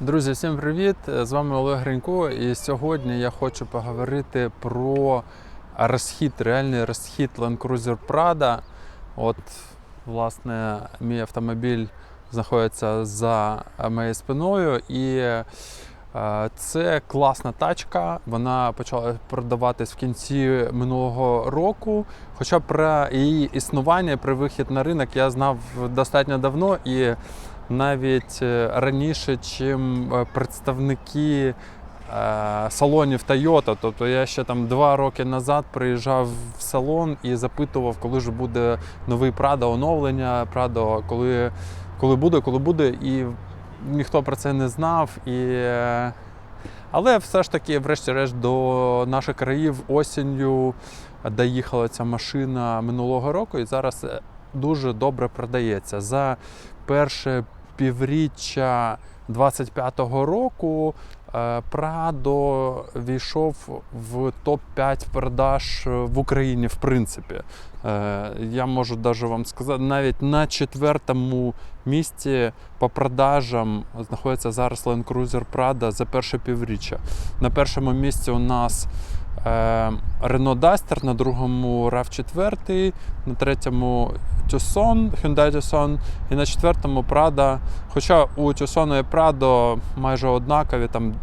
Друзі, всім привіт! З вами Олег Гринько. І сьогодні я хочу поговорити про розхід, реальний розхід Land Cruiser Prado. От, власне, мій автомобіль знаходиться за моєю спиною, і е, це класна тачка. Вона почала продаватись в кінці минулого року. Хоча про її існування при вихід на ринок я знав достатньо давно і навіть е, раніше, чим е, представники е, салонів Toyota. Тобто я ще там два роки назад приїжджав в салон і запитував, коли ж буде новий Prado оновлення, Prado, коли, коли буде, коли буде. І ніхто про це не знав. І, але все ж таки, врешті-решт, до наших країв осінню доїхала ця машина минулого року, і зараз дуже добре продається. За перше півріччя 25-го року е, Прадо війшов в топ-5 продаж в Україні, в принципі. Е, Я можу навіть вам сказати, навіть на четвертому місці по продажам знаходиться зараз Land Cruiser Prado за перше півріччя. На першому місці у нас Renault Duster, на другому RAV4, на третьому Tucson, Hyundai Tucson і на четвертому Prado. Хоча у Tucson і Prado майже однакові, там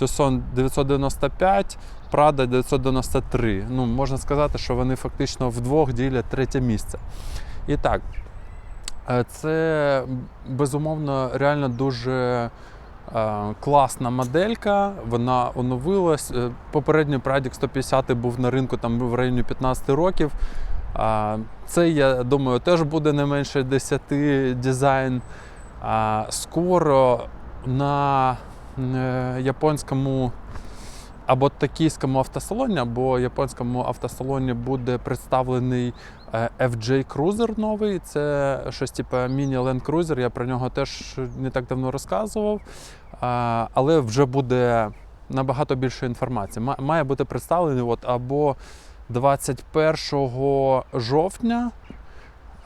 Tucson 995, Prado 993. Ну, можна сказати, що вони фактично вдвох ділять третє місце. І так, е, це безумовно реально дуже е, класна моделька. Вона оновилась. Е, Попередній Pradік 150 був на ринку там в районі 15 років. А, Це, я думаю, теж буде не менше 10 дизайн. Скоро на е, японському або токійському автосалоні, або японському автосалоні буде представлений е, FJ Cruiser новий. Це щось типу міні-Land Cruiser. Я про нього теж не так давно розказував. Але вже буде набагато більше інформації. Має бути представлений от або 21 жовтня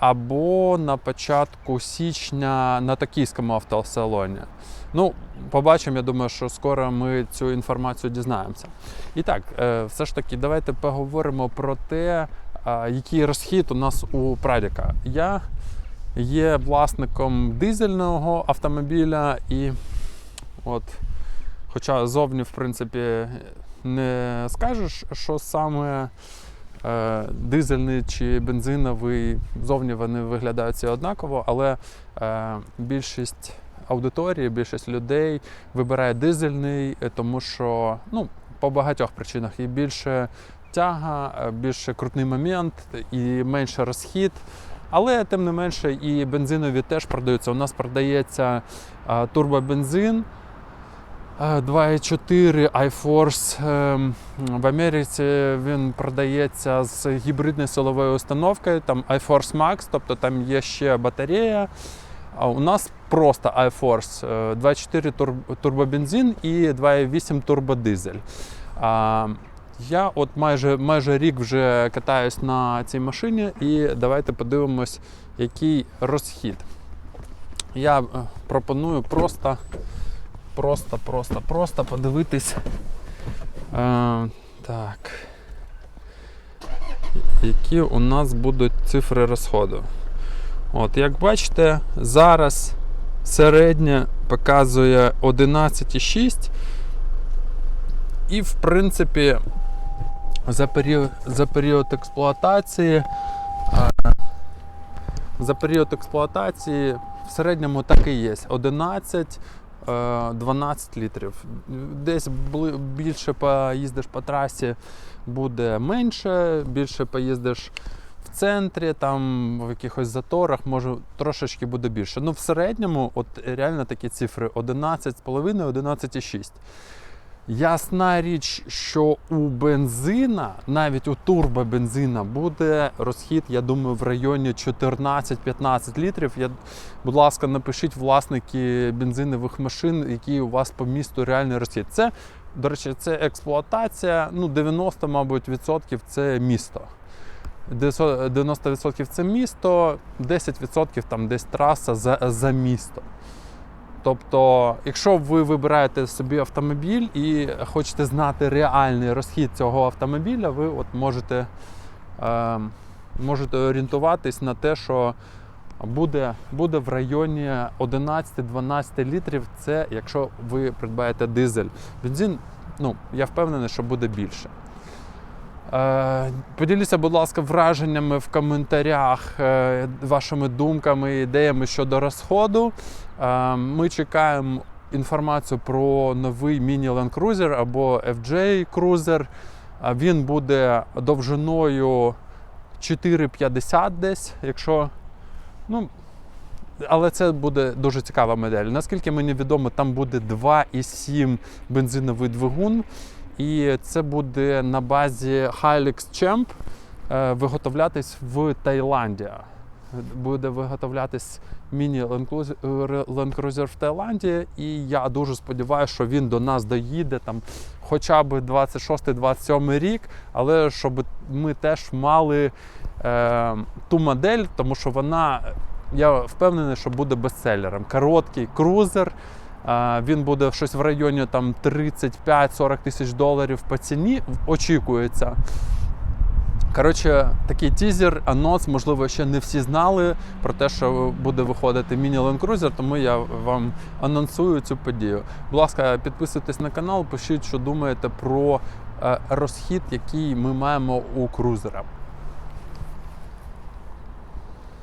або на початку січня на токійському автосалоні. Ну, побачимо, я думаю, що скоро ми цю інформацію дізнаємося. І так, е, все ж таки, давайте поговоримо про те, який розхід у нас у Прадіка. Я є власником дизельного автомобіля і от, хоча зовні, в принципі, не скажеш, що саме е, дизельний чи бензиновий, зовні вони виглядають всі однаково, але е, більшість аудиторії, більшість людей вибирає дизельний, е, тому що ну, по багатьох причинах і більше тяга, е, більше крутний момент і менше розхід. Але тим не менше і бензинові теж продаються. У нас продається е, турбобензин. Е, 2.4 iForce ем, в Америці він продається з гібридною силовою установкою, там iForce Max, тобто там є ще батарея. А у нас просто iForce е, 2.4 тур- турбобензин і 2.8 турбодизель. Я от майже, майже рік вже катаюсь на цій машині, і давайте подивимось, який розхід. Я е, пропоную просто просто, просто, просто подивитись. Е, так. Які у нас будуть цифри розходу. От, як бачите, зараз середня показує 11,6. І, в принципі, за період, за період експлуатації. е, За період експлуатації в середньому так і є. 11 е, 12 літрів. Десь більше поїздиш по трасі, буде менше, більше поїздиш в центрі, там в якихось заторах, може трошечки буде більше. Ну, в середньому, от реально такі цифри 11,5, 11,6. Ясна річ, що у бензина, навіть у турбобензина, буде розхід, я думаю, в районі 14-15 літрів. Я, будь ласка, напишіть власники бензинових машин, який у вас по місту реальний розхід. Це, до речі, це експлуатація, ну 90, мабуть, відсотків це місто. 90% це місто, 10% там десь траса за, за місто. Тобто, якщо ви вибираєте собі автомобіль і хочете знати реальний розхід цього автомобіля, ви от можете, е, можете орієнтуватись на те, що буде, буде в районі 11-12 літрів. Це якщо ви придбаєте дизель. Бензин, ну, я впевнений, що буде більше. Е, Поділіться, будь ласка, враженнями в коментарях, е, вашими думками, ідеями щодо розходу. Е, Ми чекаємо інформацію про новий Mini Land Cruiser або FJ Cruiser. Він буде довжиною 4,50 десь, якщо. Ну, але це буде дуже цікава модель. Наскільки мені відомо, там буде 2,7 бензиновий двигун. І це буде на базі Hilux Champ е, виготовлятись в Таїланді. Буде виготовлятись міні Land Cruiser в Таїланді. І я дуже сподіваюся, що він до нас доїде там хоча б 26-27 рік, але щоб ми теж мали е, ту модель, тому що вона, я впевнений, що буде бестселером. Короткий крузер. Він буде щось в районі там 35-40 тисяч доларів по ціні. Очікується. Коротше, такий тізер, анонс, можливо, ще не всі знали про те, що буде виходити міні Land Cruiser, тому я вам анонсую цю подію. Будь ласка, підписуйтесь на канал, пишіть, що думаєте про е, розхід, який ми маємо у крузера.